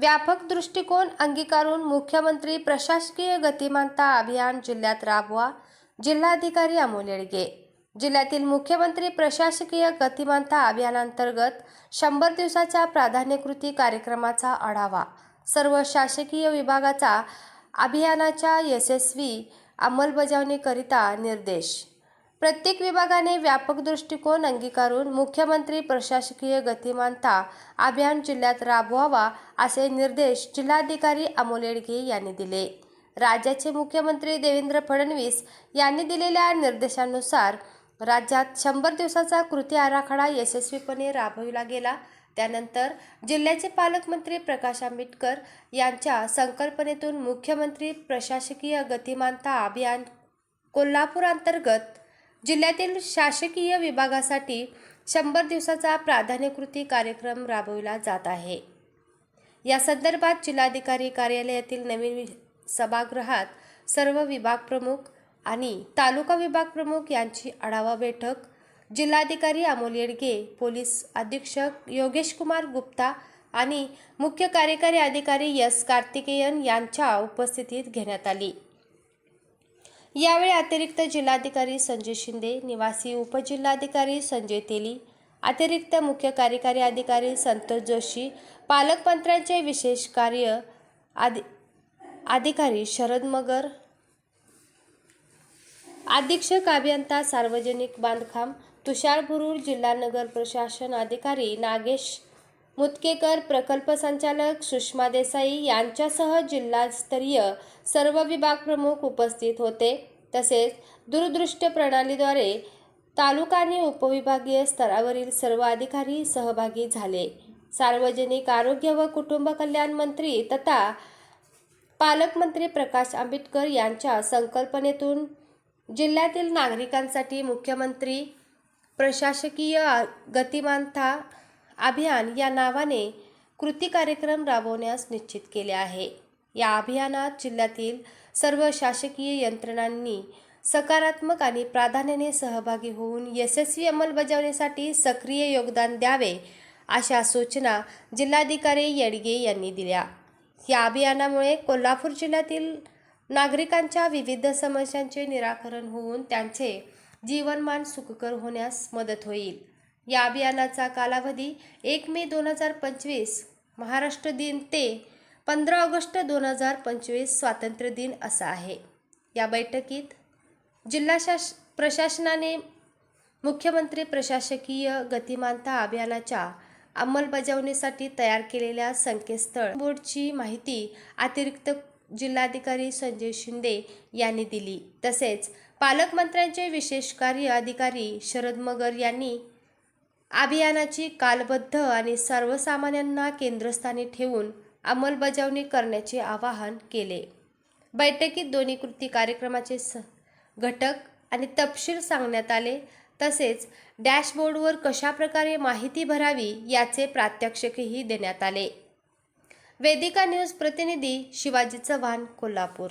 व्यापक दृष्टिकोन अंगीकारून मुख्यमंत्री प्रशासकीय गतिमानता अभियान जिल्ह्यात राबवा जिल्हाधिकारी अमोल येडगे जिल्ह्यातील मुख्यमंत्री प्रशासकीय गतिमानता अभियानांतर्गत शंभर दिवसाच्या प्राधान्यकृती कार्यक्रमाचा आढावा. सर्व शासकीय विभागाचा अभियानाच्या यशस्वी अंमलबजावणीकरिता निर्देश. प्रत्येक विभागाने व्यापक दृष्टिकोन अंगीकारून मुख्यमंत्री प्रशासकीय गतिमानता अभियान जिल्ह्यात राबवावा असे निर्देश जिल्हाधिकारी अमोल येडगे यांनी दिले. राज्याचे मुख्यमंत्री देवेंद्र फडणवीस यांनी दिलेल्या निर्देशानुसार राज्यात शंभर दिवसाचा कृती आराखडा यशस्वीपणे राबविला गेला. त्यानंतर जिल्ह्याचे पालकमंत्री प्रकाश आंबेडकर यांच्या संकल्पनेतून मुख्यमंत्री प्रशासकीय गतिमानता अभियान कोल्हापूर अंतर्गत जिल्ह्यातील शासकीय विभागासाठी शंभर दिवसाचा प्राधान्यकृती कार्यक्रम राबविला जात आहे. या संदर्भात जिल्हाधिकारी कार्यालयातील नवीन सभागृहात सर्व विभाग प्रमुख आणि तालुका विभाग प्रमुख यांची आढावा बैठक जिल्हाधिकारी अमोल येडगे पोलीस अधीक्षक योगेश कुमार गुप्ता आणि मुख्य कार्यकारी अधिकारी यस कार्तिकेयन यांच्या उपस्थितीत घेण्यात आली. यावेळी अतिरिक्त जिल्हाधिकारी संजय शिंदे निवासी उपजिल्हाधिकारी संजय तेली अतिरिक्त मुख्य कार्यकारी अधिकारी संतोष जोशी पालकमंत्र्यांचे विशेष कार्य आदि अधिकारी शरद मगर अधीक्षक अभियंता सार्वजनिक बांधकाम तुषार भुरूर जिल्हा नगर प्रशासन अधिकारी नागेश मुतकेकर प्रकल्प संचालक सुषमा देसाई यांच्यासह जिल्हास्तरीय सर्व विभाग प्रमुख उपस्थित होते. तसेच दूरदृश्य प्रणालीद्वारे तालुका आणि उपविभागीय स्तरावरील सर्व अधिकारी सहभागी झाले. सार्वजनिक आरोग्य व कुटुंब कल्याण मंत्री तथा पालकमंत्री प्रकाश आंबेडकर यांच्या संकल्पनेतून जिल्ह्यातील नागरिकांसाठी मुख्यमंत्री प्रशासकीय गतिमानता अभियान या नावाने कृती कार्यक्रम राबवण्यास निश्चित केले आहे. या अभियानात जिल्ह्यातील सर्व शासकीय यंत्रणांनी सकारात्मक आणि प्राधान्याने सहभागी होऊन यशस्वी अंमलबजावणीसाठी सक्रिय योगदान द्यावे अशा सूचना जिल्हाधिकारी येडगे यांनी दिल्या. या अभियानामुळे कोल्हापूर जिल्ह्यातील नागरिकांच्या विविध समस्यांचे निराकरण होऊन त्यांचे जीवनमान सुखकर होण्यास मदत होईल. या अभियानाचा कालावधी एक मे दोन हजार पंचवीस महाराष्ट्र दिन ते पंधरा ऑगस्ट दोन हजार पंचवीस स्वातंत्र्य दिन असा आहे. या बैठकीत जिल्हा शास प्रशासनाने मुख्यमंत्री प्रशासकीय गतिमानता अभियानाच्या अंमलबजावणीसाठी तयार केलेल्या संकेतस्थळ बोर्डची माहिती अतिरिक्त जिल्हाधिकारी संजय शिंदे यांनी दिली. तसेच पालकमंत्र्यांचे विशेष कार्य अधिकारी शरद मगर यांनी अभियानाची कालबद्ध आणि सर्वसामान्यांना केंद्रस्थानी ठेवून अंमलबजावणी करण्याचे आवाहन केले. बैठकीत दोन्ही कृती कार्यक्रमाचे स घटक आणि तपशील सांगण्यात आले. तसेच डॅशबोर्डवर कशाप्रकारे माहिती भरावी याचे प्रात्यक्षिकही देण्यात आले. वेदिका न्यूज प्रतिनिधी शिवाजी चव्हाण कोल्हापूर